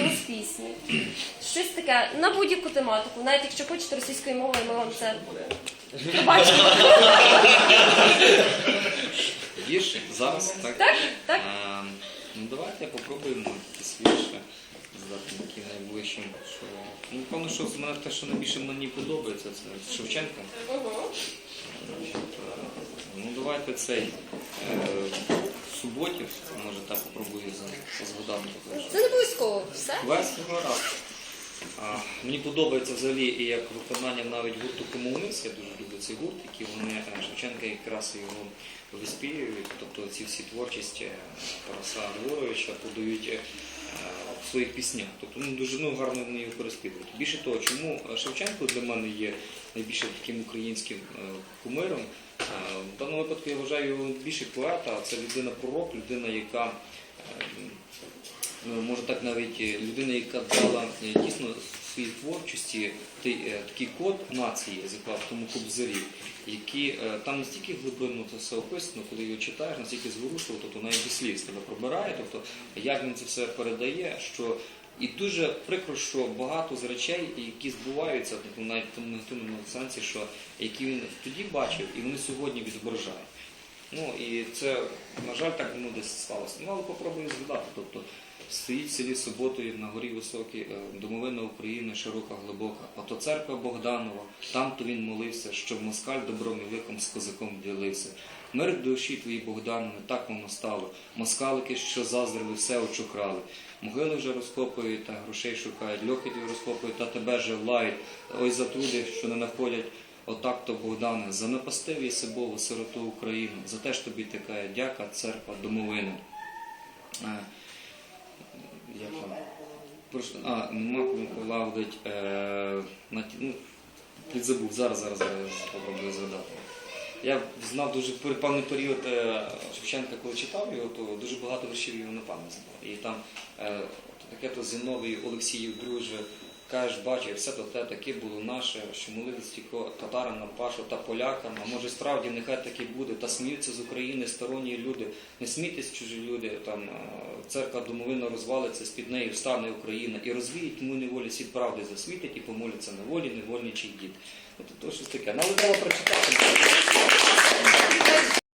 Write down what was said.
голос пісні. Щось таке на будь-яку тематику, навіть якщо хочете російською мовою, ми вам це побачимо. Вірші зараз, так? Так, так. А, ну давайте попробуємо якісь вірші здати які найближчим. Що... Ну, певно, що з мене те, що найбільше мені подобається, це Шевченка. Угу. Ну давайте цей е, суботів, може так попробую за- згадати. також. Це не обов'язково все. Весь гаразд. А, Мені подобається взагалі і як виконання навіть гурту Комунist, я дуже люблю цей гурт, який вони е, Шевченка якраз його виспівують, тобто ці всі творчості е, Тараса Григоровича подають е, в своїх піснях. Тобто ну, дуже ну, гарно вони його переспівують. Більше того, чому Шевченко для мене є найбільше таким українським е, кумиром. Е, В даному випадку я вважаю більше поета, це людина-пророк, людина, яка е, ну, може так навіть е, людина, яка дала дійсно своїй творчості такий код нації, заклав тому кобзарі, які там настільки глибинно це все описано, коли його читаєш, настільки зворушливо, тобто навіть до сліз тебе пробирає, тобто як він це все передає, що і дуже прикро, що багато з речей, які збуваються, тобто навіть в тому негативному сенсі, що які він тоді бачив, і вони сьогодні відображають. Ну і це, на жаль, так воно десь сталося. Ну, але попробую згадати. Тобто стоїть в селі Суботою на горі високій, е, домовина України, широка, глибока. Ото церква Богданова, там то він молився, щоб москаль добром і ликом з козаком ділився. Мир душі твої, Богдане, так воно стало. Москалики, що заздрили, все очухрали. Могили вже розкопують та грошей шукають, льохідів розкопують та тебе же лають. Ой затруди, що не находять. Отак то, Богдане, за непастиві сибову сироту України, за те ж тобі така дяка, церква, домовини. Е, як там? А, нема кому лагодить, е, ну, підзабув, зараз, зараз, зараз попробую згадати. Я знав дуже певний період е, Шевченка, коли читав його, то дуже багато віршів його на пам'ять знав. І там е, таке то Зіновій Олексіїв, друже, кажеш, бачив, все то те таке було наше, що молились тільки татарам на пашу та полякам, а може справді нехай таке буде, та сміються з України сторонні люди, не смійтесь чужі люди, там е, церква домовина розвалиться, з-під неї встане Україна, і розвіють тому неволі світ правди засвітить, і помоляться на волі, невольничий дід. От то щось таке. Але треба прочитати.